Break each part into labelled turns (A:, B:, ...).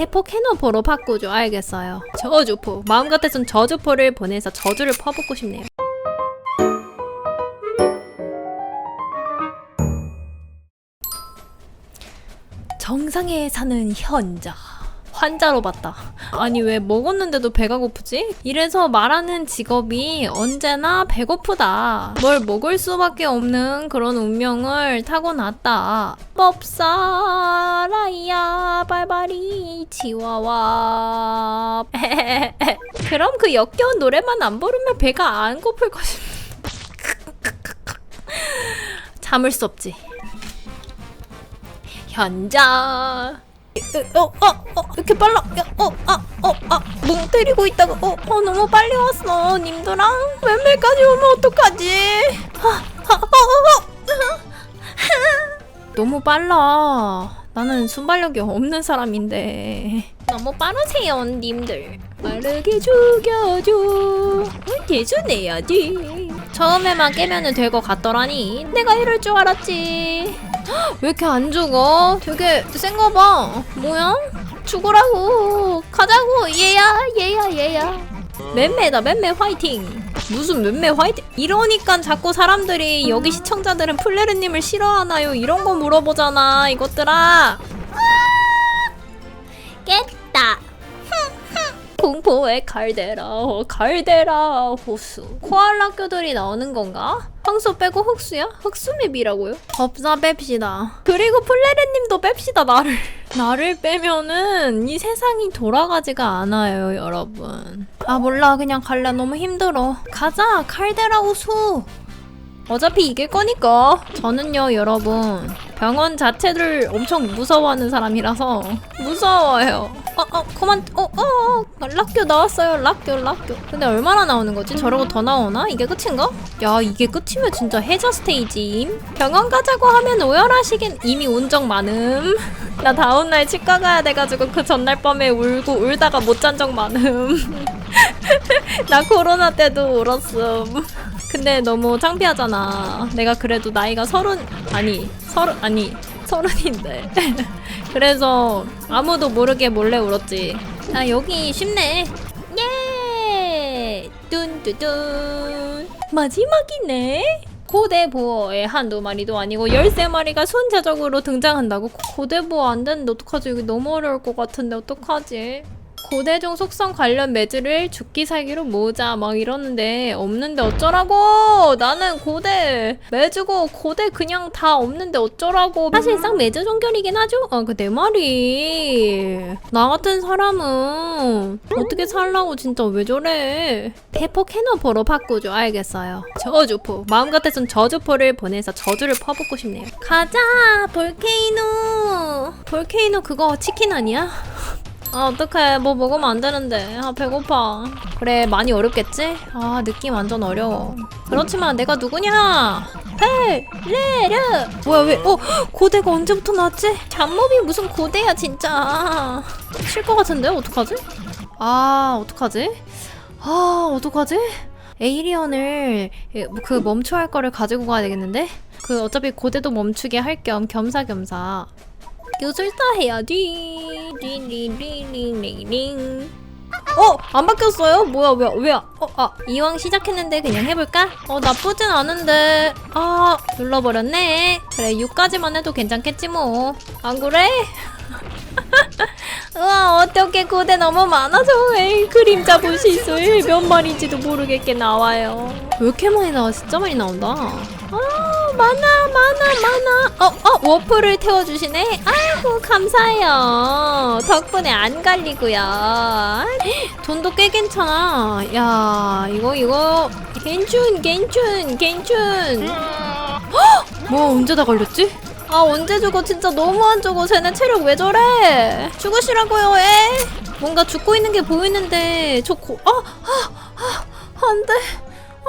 A: 대포 캐논포로 바꾸죠. 알겠어요. 저주포. 마음 같아선 저주포를 보내서 저주를 퍼붓고 싶네요. 정상에 사는 현자. 환자로 봤다. 아니 왜 먹었는데도 배가 고프지? 이래서 말하는 직업이 언제나 배고프다. 뭘 먹을 수밖에 없는 그런 운명을 타고났다. 법사 라이야 발바리 치와와. 그럼 그 역겨운 노래만 안 부르면 배가 안 고플 것입니다. 참을 수 없지. 현자. 어, 어, 어, 이렇게 빨라. 야, 어, 아, 어, 아, 뭉 때리고 있다가, 어, 어, 너무 빨리 왔어. 님들랑 왼매까지 오면 어떡하지? 아, 아, 어, 어, 어. 너무 빨라. 나는 순발력이 없는 사람인데. 너무 빠르세요, 님들. 빠르게 죽여줘. 대준해야지. 처음에만 깨면은 될 것 같더라니. 내가 이럴 줄 알았지. 왜 이렇게 안 죽어? 되게 센거 봐. 뭐야? 죽으라고. 가자고. 얘야, 얘야, 얘야. 맴매다, 맴매 화이팅. 무슨 맴매 화이팅? 이러니까 자꾸 사람들이 여기 시청자들은 플레르님을 싫어하나요? 이런 거 물어보잖아, 이것들아. 공포의 칼데라, 칼데라 호수. 코알라교들이 나오는 건가? 황소 빼고 흑수야? 흑수맵이라고요? 법사 뺍시다. 그리고 플레레님도 뺍시다, 나를. 나를 빼면은 이 세상이 돌아가지가 않아요, 여러분. 아, 몰라. 그냥 갈래. 너무 힘들어. 가자, 칼데라 호수. 어차피 이길 거니까. 저는요, 여러분. 병원 자체를 엄청 무서워하는 사람이라서 무서워요. 어, 어, 그만, 어, 어, 어, 락교 나왔어요. 락교, 락교. 근데 얼마나 나오는 거지? 저러고 더 나오나? 이게 끝인가? 야, 이게 끝이면 진짜 해저 스테이지임. 병원 가자고 하면 오열하시긴 이미 온적 많음. 나 다음날 치과 가야 돼가지고 그 전날 밤에 울고 울다가 못 잔 적 많음. 나 코로나 때도 울었음. 근데 너무 창피하잖아. 내가 그래도 나이가 서른 아니 서른 아니 서른인데. 그래서 아무도 모르게 몰래 울었지. 아 여기 쉽네. 예. 뚠뚜뚠 마지막이네. 고대 보어의 한두 마리도 아니고 13마리가 순차적으로 등장한다고? 고대 보어 안 되는데 어떡하지? 여기 너무 어려울 것 같은데 어떡하지? 고대종 속성 관련 매주를 죽기 살기로 모으자 막 이러는데 없는데 어쩌라고? 나는 고대 매주고 고대 그냥 다 없는데 어쩌라고? 사실상 매주 종결이긴 하죠? 아 그 내 말이. 나 같은 사람은 어떻게 살라고 진짜 왜 저래? 대포 캐논포로 바꾸죠. 알겠어요. 저주포. 마음 같아선 저주포를 보내서 저주를 퍼붓고 싶네요. 가자 볼케이노. 볼케이노 그거 치킨 아니야? 아 어떡해 뭐 먹으면 안 되는데 아 배고파 그래 많이 어렵겠지? 아 느낌 완전 어려워 그렇지만 내가 누구냐 펠레르 뭐야 왜 어? 고대가 언제부터 나왔지? 잡몹이 무슨 고대야 진짜 칠 것 같은데 어떡하지? 아 어떡하지? 아 어떡하지? 에이리언을 예, 그 멈춰 할 거를 가지고 가야 되겠는데? 그 어차피 고대도 멈추게 할 겸 겸사겸사 교술사 해야지. 링링링링링. 어, 안 바뀌었어요? 뭐야, 왜, 왜, 어, 아, 이왕 시작했는데 그냥 해볼까? 어, 나쁘진 않은데. 아, 눌러버렸네. 그래, 6까지만 해도 괜찮겠지 뭐. 안 그래? 우와, 어떻게 고대 너무 많아서 왜 그림자 부시술 몇 마리인지도 모르겠게 나와요. 왜 이렇게 많이 나와? 진짜 많이 나온다. 아, 많아, 많아, 많아. 어, 어, 워프를 태워주시네. 아이고, 감사해요. 덕분에 안 갈리고요. 돈도 꽤 괜찮아. 야, 이거, 이거. 괜춘, 괜춘, 괜춘. 헉! 뭐, 언제 다 걸렸지? 아, 언제 죽어? 진짜 너무 안 죽어. 쟤네 체력 왜 저래? 죽으시라고요, 에? 뭔가 죽고 있는 게 보이는데, 저 고, 아, 아, 아, 안 돼.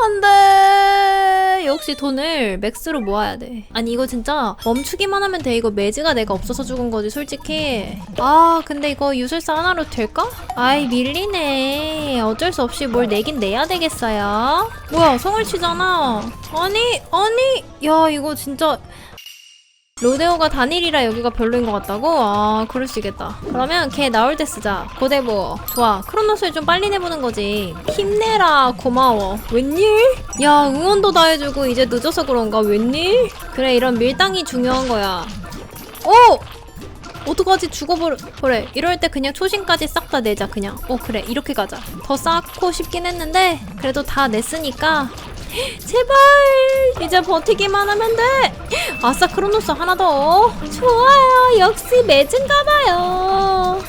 A: 안 돼. 역시 돈을 맥스로 모아야 돼. 아니, 이거 진짜 멈추기만 하면 돼. 이거 매즈가 내가 없어서 죽은 거지, 솔직히. 아, 근데 이거 유술사 하나로 될까? 아이, 밀리네. 어쩔 수 없이 뭘 내긴 내야 되겠어요. 뭐야, 성을 치잖아. 아니, 아니. 야, 이거 진짜. 로데오가 단일이라 여기가 별로인 것 같다고? 아 그럴 수 있겠다. 그러면 걔 나올 때 쓰자. 고대보. 좋아. 크로노스를 좀 빨리 내보는 거지. 힘내라. 고마워. 웬일? 야 응원도 다 해주고 이제 늦어서 그런가? 웬일? 그래 이런 밀당이 중요한 거야. 오! 어떡하지? 죽어버려. 그래 이럴 때 그냥 초심까지 싹 다 내자 그냥. 어 그래. 이렇게 가자. 더 쌓고 싶긴 했는데 그래도 다 냈으니까. 제발 이제 버티기만 하면 돼. 아싸 크로노스 하나 더. 좋아요. 역시 매진가봐요.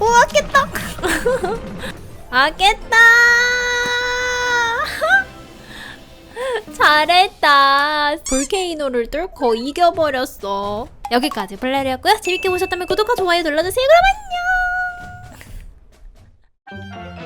A: 오 아겠다. 아겠다. 잘했다. 볼케이노를 뚫고 이겨버렸어. 여기까지 블레리였고요. 재밌게 보셨다면 구독과 좋아요 눌러주세요. 그럼 안녕.